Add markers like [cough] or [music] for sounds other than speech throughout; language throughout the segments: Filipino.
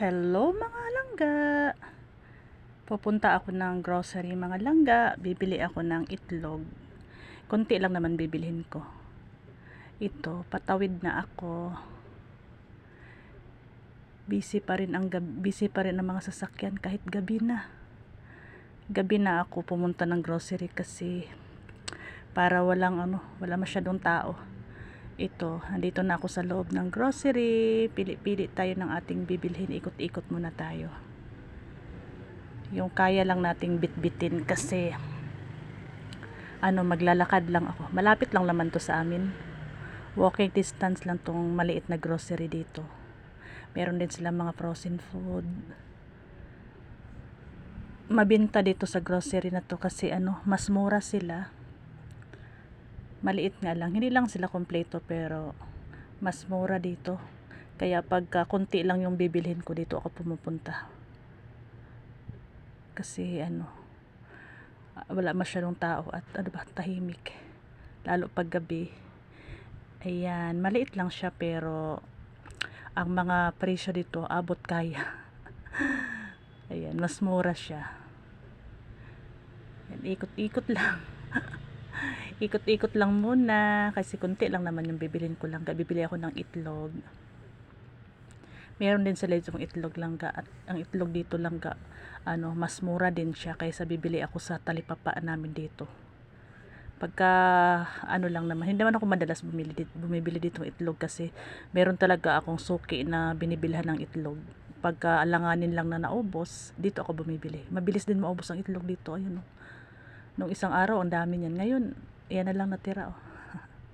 Hello mga langga! Pupunta ako ng grocery mga langga. Bibili ako ng itlog. Kunti lang naman bibilhin ko. Ito, patawid na ako. Busy pa rin ang busy pa rin ang mga sasakyan kahit gabi na. Gabi na ako pumunta ng grocery kasi para walang ano, wala masyadong tao ito, andito na ako sa loob ng grocery. Pili-pili tayo ng ating bibilhin. Ikot-ikot muna tayo. Yung kaya lang nating bitbitin kasi ano, maglalakad lang ako. Malapit lang naman to sa amin. Walking distance lang tong maliit na grocery dito. Meron din silang mga frozen food. Mabinta dito sa grocery na to kasi ano, mas mura sila maliit nga lang. Hindi lang sila kompleto pero mas mura dito. Kaya pagka konti lang yung bibilhin ko dito ako pumupunta. Kasi ano, wala masyadong tao at ano ba, tahimik. Lalo pag gabi. Ayan, maliit lang siya pero ang mga presyo dito abot kaya. [laughs] Ayan, mas mura siya. Ikot-ikot lang. [laughs] ikot-ikot lang muna kasi kunti lang naman yung bibilin ko lang bibili ako ng itlog. Meron din sila itong itlog langga at ang itlog dito langga ano mas mura din siya kaysa bibili ako sa talipapa namin dito. Pagka ano lang naman hindi naman ako madalas bumili dito, bumibili dito ng itlog kasi meron talaga akong suki na binibilhan ng itlog. Pagka alanganin lang na naubos dito ako bumibili. Mabilis din maubos ang itlog dito ayun oh. nung isang araw ang dami niyan. Ngayon yan na lang natira oh.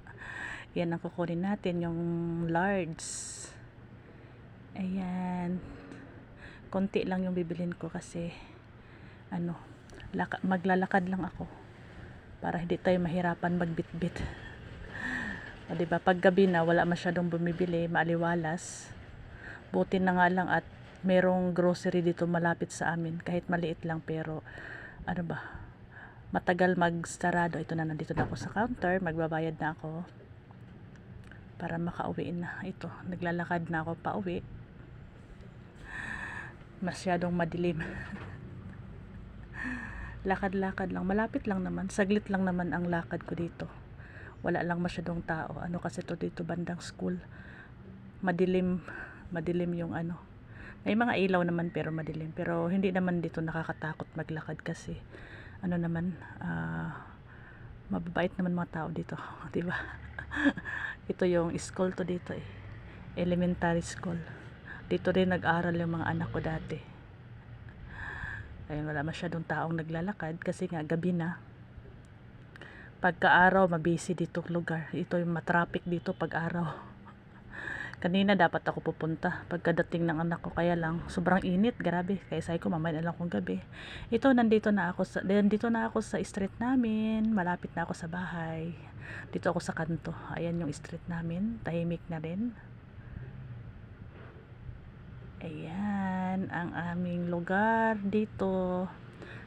[laughs] yan ang kukunin natin yung large ayan. Konti lang yung bibilin ko kasi ano laka, maglalakad lang ako para hindi tayo mahirapan magbitbit. [laughs] O diba pag gabi na wala masyadong bumibili maaliwalas. Buti na nga lang at merong grocery dito malapit sa amin. Kahit maliit lang pero ano ba matagal magsarado. Ito na nandito na ako sa counter. Magbabayad na ako para makauwi na. Ito naglalakad na ako pa uwi masyadong madilim. [laughs] Lakad-lakad lang. Malapit lang naman. Saglit lang naman ang lakad ko dito. Wala lang masyadong tao. Ano kasi to dito bandang school. Madilim. Madilim yung ano. May mga ilaw naman pero madilim. Pero hindi naman dito nakakatakot maglakad kasi ano naman uh, mababait naman mga tao dito [laughs] di ba? Ito yung school to dito eh. Elementary school. Dito rin nag-aral yung mga anak ko dati. Ayun wala masyadong taong naglalakad kasi nga gabi na. Pagka araw mabisi dito lugar. Ito yung matraffic dito pag araw kanina dapat ako pupunta. Pagkadating ng anak ko kaya lang sobrang init. Grabe kaya sabi ko mamaya na lang kung gabi. Ito nandito na ako sa nandito na ako sa street namin. Malapit na ako sa bahay. Dito ako sa kanto. Ayan yung street namin. Tahimik na rin. Ayan ang aming lugar dito.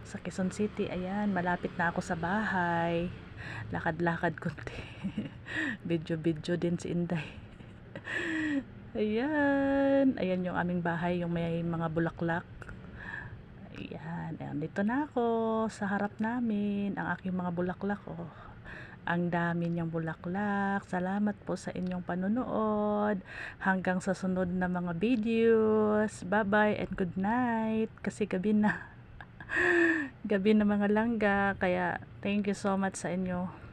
Sa Quezon City ayan malapit na ako sa bahay. Lakad-lakad konti [laughs] video-video din si Inday ayan. Ayan yung aming bahay yung may mga bulaklak. Ayan, ayan dito na ako sa harap namin ang aking mga bulaklak oh. ang dami niyang bulaklak. Salamat po sa inyong panonood. Hanggang sa sunod na mga videos. Bye bye and good night. Kasi gabi na. [laughs] Gabi na mga langga. Kaya thank you so much sa inyo